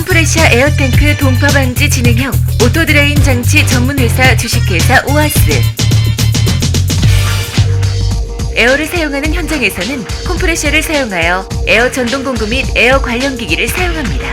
컴프레셔 에어탱크 동파 방지 진행형 오토드레인 장치 전문 회사 주식회사 오아스. 에어를 사용하는 현장에서는 컴프레셔를 사용하여 에어 전동 공구 및 에어 관련 기기를 사용합니다.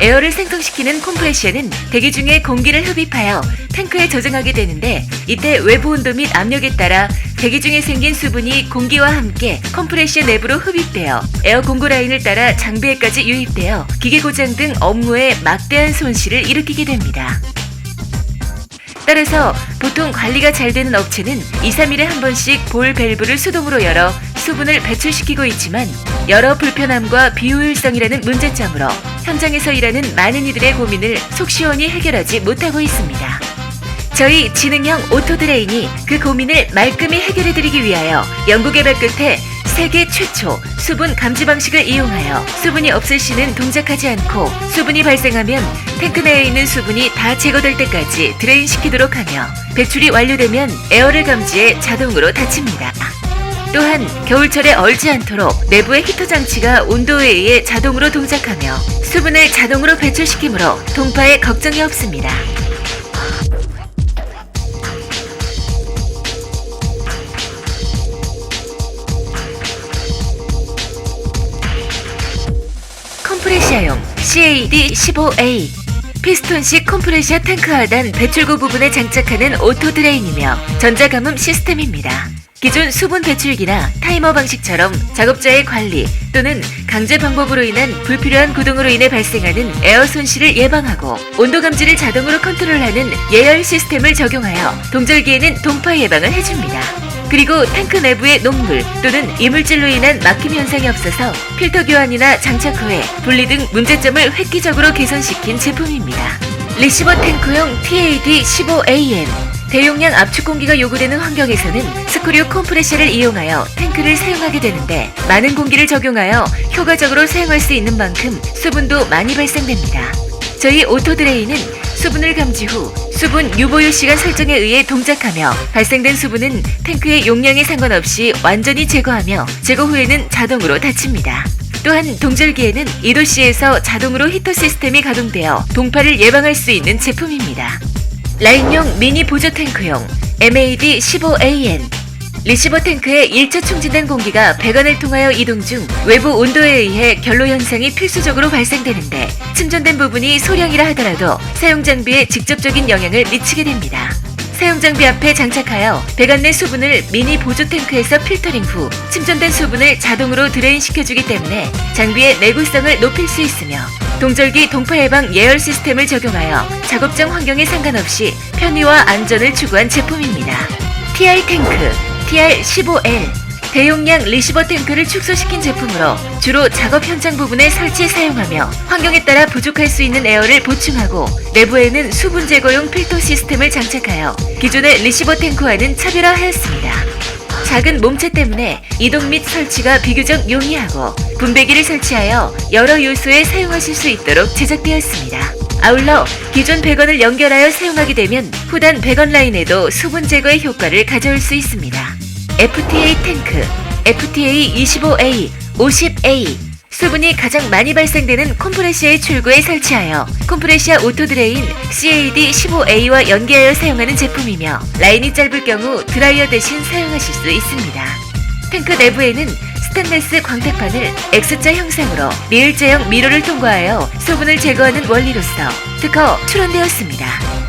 에어를 생성시키는 컴프레셔는 대기 중에 공기를 흡입하여 탱크에 저장하게 되는데 이때 외부 온도 및 압력에 따라 대기 중에 생긴 수분이 공기와 함께 컴프레셔 내부로 흡입되어 에어 공구 라인을 따라 장비에까지 유입되어 기계 고장 등 업무에 막대한 손실을 일으키게 됩니다. 따라서 보통 관리가 잘 되는 업체는 2, 3일에 한 번씩 볼 밸브를 수동으로 열어 수분을 배출시키고 있지만 여러 불편함과 비효율성이라는 문제점으로 현장에서 일하는 많은 이들의 고민을 속 시원히 해결하지 못하고 있습니다. 저희 지능형 오토드레인이 그 고민을 말끔히 해결해드리기 위하여 연구개발 끝에 세계 최초 수분 감지 방식을 이용하여 수분이 없을 시는 동작하지 않고 수분이 발생하면 탱크 내에 있는 수분이 다 제거될 때까지 드레인 시키도록 하며 배출이 완료되면 에어를 감지해 자동으로 닫힙니다. 또한 겨울철에 얼지 않도록 내부의 히터 장치가 온도에 의해 자동으로 동작하며 수분을 자동으로 배출시키므로 동파에 걱정이 없습니다. CAD-15A 피스톤식 컴프레시아 탱크 하단 배출구 부분에 장착하는 오토 드레인이며 전자감음 시스템입니다. 기존 수분 배출기나 타이머 방식처럼 작업자의 관리 또는 강제 방법으로 인한 불필요한 구동으로 인해 발생하는 에어 손실을 예방하고 온도 감지를 자동으로 컨트롤하는 예열 시스템을 적용하여 동절기에는 동파 예방을 해줍니다. 그리고 탱크 내부의 녹물 또는 이물질로 인한 막힘 현상이 없어서 필터 교환이나 장착 후에 분리 등 문제점을 획기적으로 개선시킨 제품입니다. 리시버 탱크용 TAD-15AM 대용량 압축 공기가 요구되는 환경에서는 스크류 컴프레셔를 이용하여 탱크를 사용하게 되는데 많은 공기를 적용하여 효과적으로 사용할 수 있는 만큼 수분도 많이 발생됩니다. 저희 오토드레인은 수분을 감지 후 수분 유보유 시간 설정에 의해 동작하며 발생된 수분은 탱크의 용량에 상관없이 완전히 제거하며 제거 후에는 자동으로 닫힙니다. 또한 동절기에는 2도씨에서 자동으로 히터 시스템이 가동되어 동파를 예방할 수 있는 제품입니다. 라인용 미니 보조 탱크용 MAD-15AN 리시버 탱크에 1차 충진된 공기가 배관을 통하여 이동 중 외부 온도에 의해 결로 현상이 필수적으로 발생되는데 침전된 부분이 소량이라 하더라도 사용 장비에 직접적인 영향을 미치게 됩니다. 사용 장비 앞에 장착하여 배관 내 수분을 미니 보조 탱크에서 필터링 후 침전된 수분을 자동으로 드레인 시켜주기 때문에 장비의 내구성을 높일 수 있으며 동절기 동파 예방 예열 시스템을 적용하여 작업장 환경에 상관없이 편의와 안전을 추구한 제품입니다. TR 탱크 TR15L 대용량 리시버 탱크를 축소시킨 제품으로 주로 작업 현장 부분에 설치 사용하며 환경에 따라 부족할 수 있는 에어를 보충하고 내부에는 수분 제거용 필터 시스템을 장착하여 기존의 리시버 탱크와는 차별화하였습니다. 작은 몸체 때문에 이동 및 설치가 비교적 용이하고 분배기를 설치하여 여러 요소에 사용하실 수 있도록 제작되었습니다. 아울러 기존 배관을 연결하여 사용하게 되면 후단 배관 라인에도 수분 제거의 효과를 가져올 수 있습니다. FTA 탱크, FTA 25A, 50A 수분이 가장 많이 발생되는 콤프레시아의 출구에 설치하여 콤프레시아 오토드레인 CAD-15A와 연계하여 사용하는 제품이며 라인이 짧을 경우 드라이어 대신 사용하실 수 있습니다. 탱크 내부에는 스테인레스 광택판을 X자 형상으로 리을 제형 미러를 통과하여 수분을 제거하는 원리로서 특허 출원되었습니다.